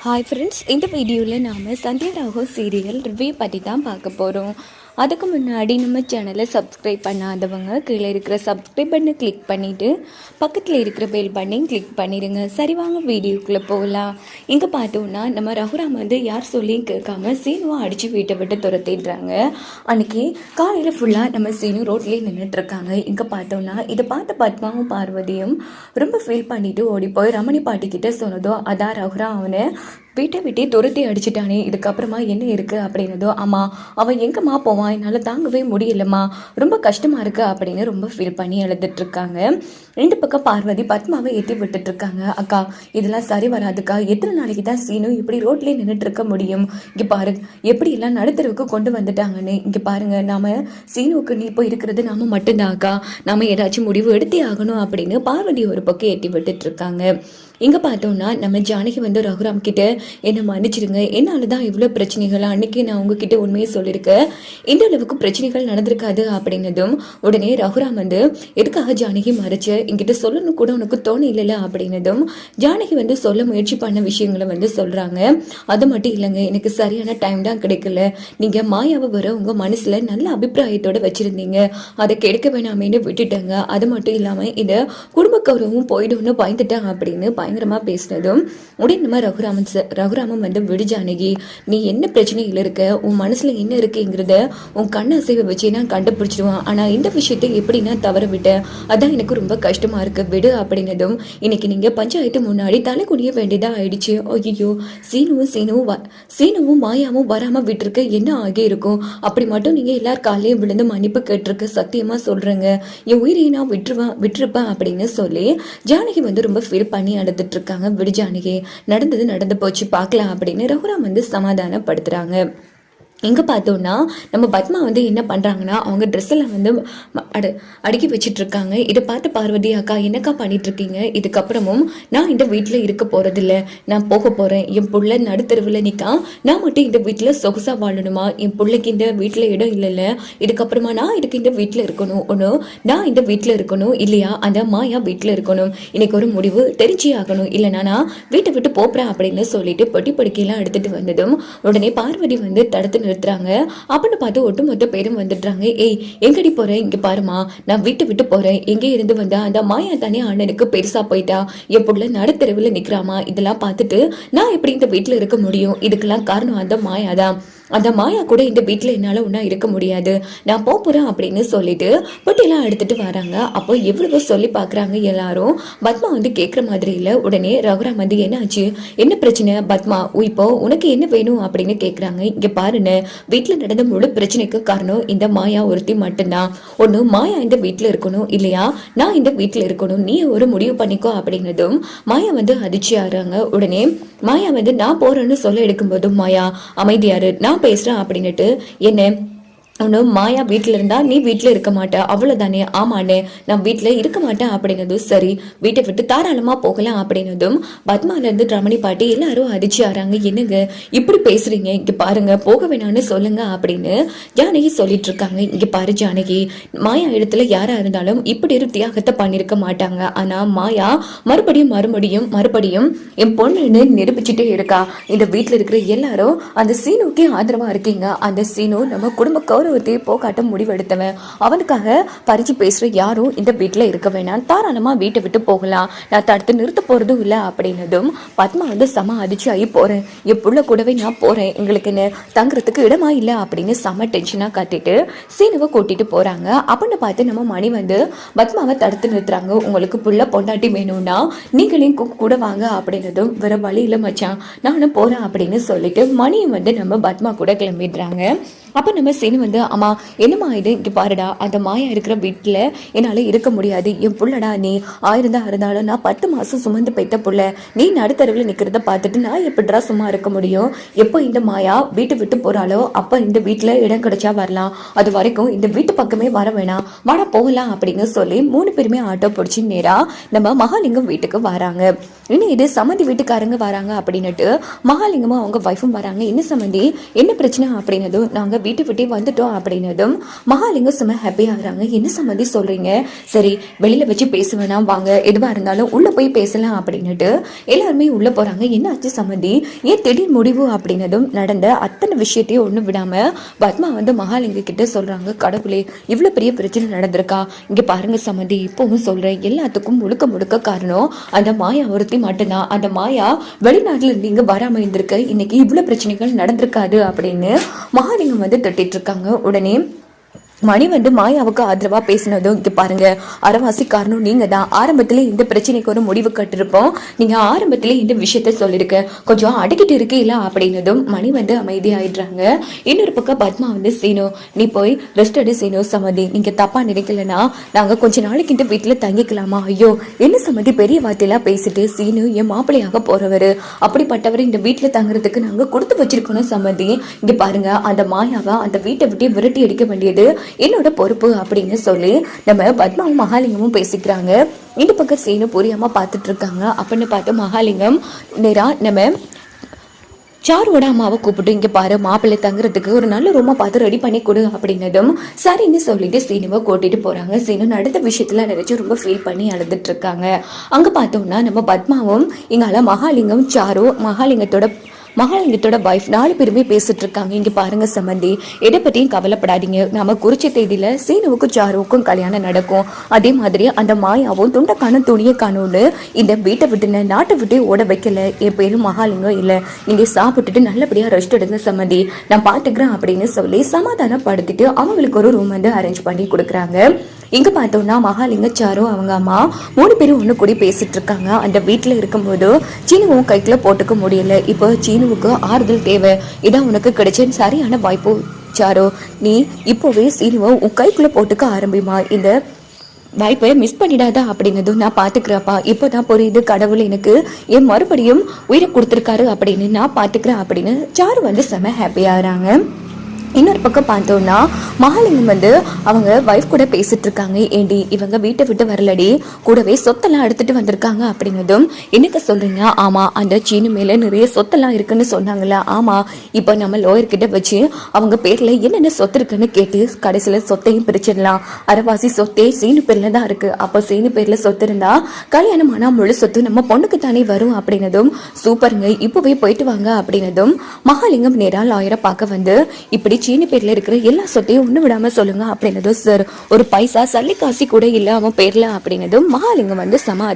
Hi friends இந்த வீடியோவில் நாம் சந்தியா ராகோ சீரியல் ரிவ்யூ பற்றி தான் பார்க்க போகிறோம் அதுக்கு முன்னாடி நம்ம சேனலை சப்ஸ்கிரைப் பண்ணாதவங்க கீழே இருக்கிற சப்ஸ்கிரைப் பண்ணை கிளிக் பண்ணிவிட்டு பக்கத்தில் இருக்கிற பெல் பண்ணையும் கிளிக் பண்ணிடுங்க சரி வாங்க வீடியோக்குள்ளே போகலாம். இங்கே பார்த்தோன்னா நம்ம ரகுராம் வந்து யார் சொல்லியும் கேட்காம சீனுவை அடித்து வீட்டை விட்டு துரத்திடுறாங்க. அன்னைக்கு காலையில் ஃபுல்லாக நம்ம சீனு ரோட்லேயே நின்றுட்டுருக்காங்க இங்கே பார்த்தோன்னா இதை பார்த்த பத்மாவும் பார்வதியும் ரொம்ப ஃபீல் பண்ணிவிட்டு ஓடி போய் ரமணி பாட்டிக்கிட்ட சொன்னதோ அதான் ரகுராம் அவனை வீட்டை விட்டே துரத்தி அடிச்சிட்டானே இதுக்கப்புறமா என்ன இருக்குது அப்படின்னதோ ஆமாம் அவன் எங்கம்மா போவான் என்னால் தாங்கவே முடியலம்மா. ரொம்ப கஷ்டமாக இருக்கு அப்படின்னு ரொம்ப ஃபீல் பண்ணி எழுதிட்டு ரெண்டு இந்த பக்கம் பார்வதி பத்மாவை ஏற்றி விட்டுட்ருக்காங்க. அக்கா இதெல்லாம் சரி வராதுக்கா. எத்தனை நாளைக்கு தான் சீனும் இப்படி ரோட்லேயே நின்றுட்டு இருக்க முடியும்? இங்கே பாரு எப்படியெல்லாம் நடுத்தருவுக்கு கொண்டு வந்துட்டாங்கன்னு. இங்கே பாருங்கள் நாம் சீனுவுக்கு நீ இப்போ இருக்கிறது நாம் மட்டும்தான் அக்கா. நாம ஏதாச்சும் முடிவு எடுத்தே ஆகணும் அப்படின்னு பார்வதி ஒரு பக்கம் ஏற்றி விட்டுட்டுருக்காங்க இங்கே பார்த்தோம்னா நம்ம ஜானகி வந்து ரகுராம் கிட்ட என்னை மன்னிச்சிடுங்க. என்னால் தான் இவ்வளோ பிரச்சனைகள்? அன்னைக்கு நான் உங்ககிட்ட உண்மையை சொல்லியிருக்கேன். இந்த அளவுக்கு பிரச்சனைகள் நடந்திருக்காது அப்படின்னதும் உடனே ரகுராம் வந்து எதுக்காக ஜானகி மறைச்ச? என்கிட்ட சொல்லணும் கூட உனக்கு தோண இல்லைல்ல? அப்படின்னதும் ஜானகி வந்து சொல்ல முயற்சி பண்ண விஷயங்களை வந்து சொல்கிறாங்க அது மட்டும் இல்லைங்க எனக்கு சரியான டைம் தான் கிடைக்கல. நீங்கள் மாயாவை வர உங்கள் மனசில் நல்ல அபிப்பிராயத்தோட வச்சுருந்தீங்க. அதை கெடுக்க வேணாமேன்னு விட்டுட்டேங்க. அது மட்டும் இல்லாமல் இந்த குடும்ப கௌரவம் போயிடும்னு பயந்துட்டேன் அப்படின்னு பயங்கரமாக பேசினதும் உடனே நம்ம ரகுராமன் சார் ரகுராமம் வந்து விடு ஜானகி நீ என்ன பிரச்சனையில் இருக்க? உன் மனசில் என்ன இருக்குங்கிறத உன் கண்ண அசைவை வச்சு நான் கண்டுபிடிச்சிடுவான். ஆனால் இந்த விஷயத்தை எப்படி நான் தவற விட்டேன்? அதான் எனக்கு ரொம்ப கஷ்டமாக இருக்கு. விடு அப்படின்னதும் இன்னைக்கு நீங்கள் பஞ்சாயத்து முன்னாடி தலை குனிய வேண்டியதாக ஆயிடுச்சு. ஐயோ சீனுவும் சீனுவும் வ சீனுவும் மாயாவும் வராமல் விட்டுருக்கு என்ன ஆகி இருக்கும்? அப்படி மட்டும் நீங்கள் எல்லார் காலையும் விழுந்து மன்னிப்பு கேட்டிருக்கு சத்தியமாக சொல்கிறேங்க என் உயிரையை நான் விட்டுருவேன் விட்டுருப்பேன் அப்படின்னு சொல்லி ஜானகி வந்து ரொம்ப ஃபீல் பண்ணி அழுதுட்டு இருக்காங்க. விடு ஜானகி நடந்தது நடந்து போச்சு. பார்க்கலாம் அப்படின்னு ரகுராம் வந்து சமாதானப்படுத்துகிறாங்க எங்கே பார்த்தோன்னா நம்ம பத்மா வந்து என்ன பண்ணுறாங்கன்னா அவங்க ட்ரெஸ்ஸில் வந்து அடு அடுக்கி வச்சிட்ருக்காங்க. இதை பார்த்து பார்வதி அக்கா என்னக்கா பண்ணிட்டுருக்கீங்க இதுக்கப்புறமும் நான் இந்த வீட்டில் இருக்க போகிறதில்ல நான் போக போகிறேன் என் பிள்ளை நடுத்தருவில் நிற்கா நான் மட்டும் இந்த வீட்டில் சொகுசாக வாழணுமா? என் பிள்ளைக்கு இந்த வீட்டில் இடம் இல்லைல்ல. இதுக்கப்புறமா நான் இதுக்கு இந்த வீட்டில் இருக்கணும்? ஒன்று நான் இந்த வீட்டில் இருக்கணும் இல்லையா? அந்த மாயா வீட்டில் இருக்கணும். இன்னைக்கு ஒரு முடிவு தெரிஞ்சே ஆகணும். இல்லைனா நான் வீட்டை விட்டு போகிறேன் அப்படின்னு சொல்லிட்டு பொட்டி படுக்கையெல்லாம் எடுத்துகிட்டு வந்ததும் உடனே பார்வதி வந்து தடுத்து நிறுத்துறாங்க. அப்படின்னு பார்த்து ஒட்டுமொத்த பேரும் வந்துடுறாங்க. ஏய் எங்கடி போறேன் இங்க பாருமா நான் விட்டு விட்டு போறேன். எங்கே இருந்து வந்தா? அந்த மாயா தானே அண்ணனுக்கு பெருசா போயிட்டா. எப்படில புள்ள நடுத்தெருவில் நிக்கிறாமா? இதெல்லாம் பார்த்துட்டு நான் எப்படி இந்த வீட்டில் இருக்க முடியும்? இதுக்கெல்லாம் காரணம் அந்த மாயா தான் அந்த மாயா கூட இந்த வீட்டில் என்னால் ஒன்றா இருக்க முடியாது. நான் போகிறேன் அப்படின்னு சொல்லிட்டு பொட்டிலாம் எடுத்துட்டு வராங்க. அப்போ எவ்வளவோ சொல்லி பார்க்குறாங்க எல்லாரும். பத்மா வந்து கேட்குற மாதிரி இல்லை. உடனே ரகுராம் வந்து என்னாச்சு? என்ன பிரச்சனை? பத்மா உ, இப்போ உனக்கு என்ன வேணும்? அப்படின்னு கேட்குறாங்க இங்கே பாருன்னு வீட்டில் நடந்த முழு பிரச்சனைக்கு காரணம் இந்த மாயா ஒருத்தி மட்டும்தான். ஒன்று மாயா இந்த வீட்டில் இருக்கணும் இல்லையா? நான் இந்த வீட்டில் இருக்கணும். நீ ஒரு முடிவு பண்ணிக்கோ அப்படின்னதும் மாயா வந்து அதிர்ச்சி ஆகிறாங்க உடனே மாயா வந்து நான் போகிறேன்னு சொல்ல எடுக்கும்போதும் மாயா அமைதியாரு நான் பேசுகிறேன் அப்படின்னுட்டு என்ன ஒன்று மாயா வீட்டில் இருந்தா நீ வீட்டில் இருக்க மாட்ட. அவ்வளோதானே ஆமாண்ணே நான் வீட்டில் இருக்க மாட்டேன். அப்படின்னதும் சரி வீட்டை விட்டு தாராளமாக போகலாம். அப்படின்னதும் பத்மாலேருந்து ரமணி பாட்டி எல்லாரும் அதிர்ச்சி ஆறாங்க என்னங்க இப்படி பேசுறீங்க? இங்கே பாருங்க போக வேணாம்னு சொல்லுங்க. அப்படின்னு ஜானகி சொல்லிட்டு இருக்காங்க இங்கே பாரு ஜானகி மாயா இடத்துல யாராக இருந்தாலும் இப்படி ஒரு தியாகத்தை பண்ணியிருக்க மாட்டாங்க. ஆனால் மாயா மறுபடியும் மறுபடியும் மறுபடியும் என் பொண்ணுன்னு நிரூபிச்சுட்டே இருக்கா. இந்த வீட்டில் இருக்கிற எல்லாரும் அந்த சீனுக்கே ஆதரவாக இருக்கீங்க. அந்த சீனு நம்ம குடும்ப கௌரவத்தையே போக்காட்ட முடிவெடுத்தவன் அவனுக்காக பறிச்சு பேசுற யாரும் இந்த வீட்டில் இருக்க வேணாம். தாராளமா வீட்டை விட்டு போகலாம். நான் தடுத்து நிறுத்த போறதும் இல்லை அப்படின்னதும் பத்மா வந்து சம அதிர்ச்சி ஆகி போறேன் என் புள்ள கூடவே நான் போறேன். எங்களுக்கு என்ன தங்குறதுக்கு இடமா இல்லை அப்படின்னு செம டென்ஷனாக காட்டிட்டு சீனுவை கூட்டிட்டு போறாங்க. அப்படின்னு பார்த்து நம்ம மணி வந்து பத்மாவை தடுத்து நிறுத்துறாங்க. உங்களுக்கு புள்ள பொண்டாட்டி வேணும்னா நீங்களே கூட வாங்க அப்படின்னதும் வேற வழி இல்லை மச்சான். நானும் போறேன் அப்படின்னு சொல்லிட்டு மணியும் வந்து நம்ம பத்மா கூட கிளம்பிடுறாங்க. அப்போ நம்ம சீனு வந்து அம்மா என்னம்மா இது? இங்கே பாருடா அந்த மாயா இருக்கிற வீட்டில் என்னால் இருக்க முடியாது. என் புள்ளடா நீ. ஆயிருந்தா இருந்தாலும் நான் பத்து மாதம் சுமந்து பெத்த புள்ள. நீ நடுத்தரவில் நிற்கிறத பார்த்துட்டு நான் எப்படிடா சும்மா இருக்க முடியும்? எப்போ இந்த மாயா வீட்டை விட்டு போகிறாளோ அப்போ இந்த வீட்டில் இடம் கிடைச்சா வரலாம். அது வரைக்கும் இந்த வீட்டு பக்கமே வர வேணாம். வாடா போகலாம் அப்படின்னு சொல்லி மூணு பேருமே ஆட்டோ பிடிச்சி நேராக நம்ம மகாலிங்கம் வீட்டுக்கு வராங்க. இன்னும் இது வீட்டுக்காரங்க வராங்க அப்படின்னுட்டு மகாலிங்கமும் அவங்க ஒய்ஃபும் வராங்க. என்ன சமந்தி? என்ன பிரச்சனை அப்படின்னதும் நாங்கள் வீட்டு விட்டே வந்துட்டோம் அப்படின்னதும் மகாலிங்கம் சும்மா ஹாப்பி ஆகுறாங்க என்ன சம்மந்தி சொல்கிறீங்க சரி வெளியில் வச்சு பேசுவேனா வாங்க. எதுவாக இருந்தாலும் உள்ளே போய் பேசலாம் அப்படின்னுட்டு எல்லாருமே உள்ளே போகிறாங்க என்ன ஆச்சு சமந்தி? ஏன் திடீர் முடிவு அப்படின்னதும் நடந்த அத்தனை விஷயத்தையும் ஒன்றும் விடாமல் பத்மா வந்து மகாலிங்க கிட்ட சொல்கிறாங்க கடவுளே இவ்வளோ பெரிய பிரச்சனை நடந்திருக்கா? இங்கே பாருங்க சமந்தி இப்போவும் சொல்கிறேன் எல்லாத்துக்கும் முழுக்க முழுக்க காரணம் அந்த மாயா ஒருத்தி மட்டும்தான் அந்த மாயா வெளிநாட்டில் இருந்து இங்கே வராமல் இருந்திருக்க இன்னைக்கு இவ்வளோ பிரச்சனைகள் நடந்திருக்காது அப்படின்னு மகாலிங்கம் வந்து திட்டிட்டு இருக்காங்க. உடனே மணி வந்து மாயாவுக்கு ஆதரவா பேசினதும் இங்க பாருங்க. அறவாசி காரணம் நீங்க தான். ஆரம்பத்தில் இந்த பிரச்சனைக்கு ஒரு முடிவு கட்டிருப்போம். நீங்க ஆரம்பத்தில் இந்த விஷயத்த சொல்லிருக்க. கொஞ்சம் அடக்கிட்டு இருக்கீங்களா அப்படின்னதும் மணி வந்து அமைதியாயிடுறாங்க. இன்னொரு பக்கம் பத்மா வந்து சீனு நீ போய் ரெஸ்ட் எடு சீனு சமதி. நீங்க தப்பா நினைக்கலன்னா நாங்க கொஞ்ச நாளைக்கு இந்த வீட்டுல தங்கிக்கலாமா? ஐயோ என்ன சம்மதி பெரிய வார்த்தையெல்லாம் பேசிட்டு சீனு என் மாப்பிள்ளையாக போறவரு. அப்படிப்பட்டவர் இந்த வீட்டுல தங்குறதுக்கு நாங்க கொடுத்து வச்சிருக்கணும் சம்மதி இங்க பாருங்க அந்த மாயாவை அந்த வீட்டை விட்டு விரட்டி அடிக்க வேண்டியது என்னோட பொறுப்பு அப்படின்னு சொல்லி நம்ம பத்மாவும் மகாலிங்கமும் பேசிக்கிறாங்க. இந்த பக்கம் சீனு புரியாம பார்த்துட்டு இருக்காங்க அப்படின்னு பார்த்து மகாலிங்கம் நேரா நம்ம சாருவோட அம்மாவை கூப்பிட்டு இங்க பாரு மாப்பிள்ளை தங்குறதுக்கு ஒரு நல்ல ரூமை பார்த்து ரெடி பண்ணி கொடு அப்படின்னதும் சரின்னு சொல்லிட்டு சீனுவை கூட்டிட்டு போறாங்க. சீனு நடந்த விஷயத்துல நினைச்சு ரொம்ப ஃபீல் பண்ணி அழுதுட்டு இருக்காங்க அங்க பார்த்தோம்னா நம்ம பத்மாவும் இங்கால மகாலிங்கம் சாரு மகாலிங்கத்தோட மகாலிங்கத்தோட வைஃப் நாலு பேருமே பேசிட்டு இருக்காங்க. இங்க பாருங்க சம்மந்தி எதை பத்தியும் கவலைப்படாதீங்க. நம்ம குறிச்ச தேதியில சீனுவுக்கும் சாருவுக்கும் கல்யாணம் நடக்கும். அதே மாதிரி அந்த மாயாவும் துண்டக்கான துணியை காணும்னு இந்த வீட்டை விட்டுன நாட்டை விட்டு ஓட வைக்கல. என் பேரு மகாலிங்கம் இல்ல. நீங்க சாப்பிட்டுட்டு நல்லபடியா ரெஸ்ட் எடுங்க சம்மந்தி நான் பாத்துக்கிறேன் அப்படின்னு சொல்லி சமாதானப்படுத்திட்டு அவங்களுக்கு ஒரு ரூம் வந்து அரேஞ்ச் பண்ணி கொடுக்குறாங்க. இங்கே பார்த்தோம்னா மகாலிங்கச்சாரும் அவங்க அம்மா மூணு பேரும் ஒன்று கூடி பேசிட்டு இருக்காங்க. அந்த வீட்டில் இருக்கும்போது சீனுவும் கைக்கில் போட்டுக்க முடியல. இப்போ சீனுவுக்கு ஆறுதல் தேவை. இதான் உனக்கு கிடைச்ச சரியான வாய்ப்பு சாரு. நீ இப்போவே சீனுவை உன் கைக்குள்ளே போட்டுக்க ஆரம்பிமா. இந்த வாய்ப்பை மிஸ் பண்ணிடாத அப்படிங்கிறதும் நான் பார்த்துக்குறேன்ப்பா இப்போ தான் புரியுது கடவுள் எனக்கு என் மறுபடியும் உயிரை கொடுத்துருக்காரு அப்படின்னு நான் பார்த்துக்கிறேன் அப்படின்னு சாரு வந்து செம ஹாப்பியாகிறாங்க இன்னொரு பக்கம் பார்த்தோம்னா மகாலிங்கம் வந்து அவங்க ஒய்ஃப் கூட பேசிட்டு இருக்காங்க ஏண்டி இவங்க வீட்டை விட்டு வரலடி. கூடவே சொத்தெல்லாம் எடுத்துட்டு வந்திருக்காங்க அப்படிங்கிறதும் என்னக்க சொல்றீங்க? ஆமா அந்த சீனு மேல நிறைய சொத்தெல்லாம் இருக்குன்னு சொன்னாங்களா ஆமா இப்போ நம்ம லோயர் கிட்ட வச்சு அவங்க பேர்ல என்னென்ன சொத்து இருக்குன்னு கேட்டு கடைசியில சொத்தையும் பிரிச்சிடலாம். அரைவாசி சொத்தே சீனு பேர்ல தான் இருக்கு. அப்போ சீனு பேர்ல சொத்து இருந்தா கல்யாணம் ஆனா முழு சொத்து நம்ம பொண்ணுக்கு தானே வரும் அப்படின்னதும் சூப்பருங்க இப்பவே போயிட்டு வாங்க அப்படின்னதும் மகாலிங்கம் நேரா லாயரை பார்க்க வந்து இப்படி சீனி பேர்ல இருக்கிற எல்லா சொத்தையும் ஒண்ணு விடாம சொல்லுங்க அப்படின்னதும் சார் ஒரு பைசா சல்லி காசி கூட இல்ல அவன் பேர்ல அப்படின்னதும் மகாலிங்கம் வந்து சமாதி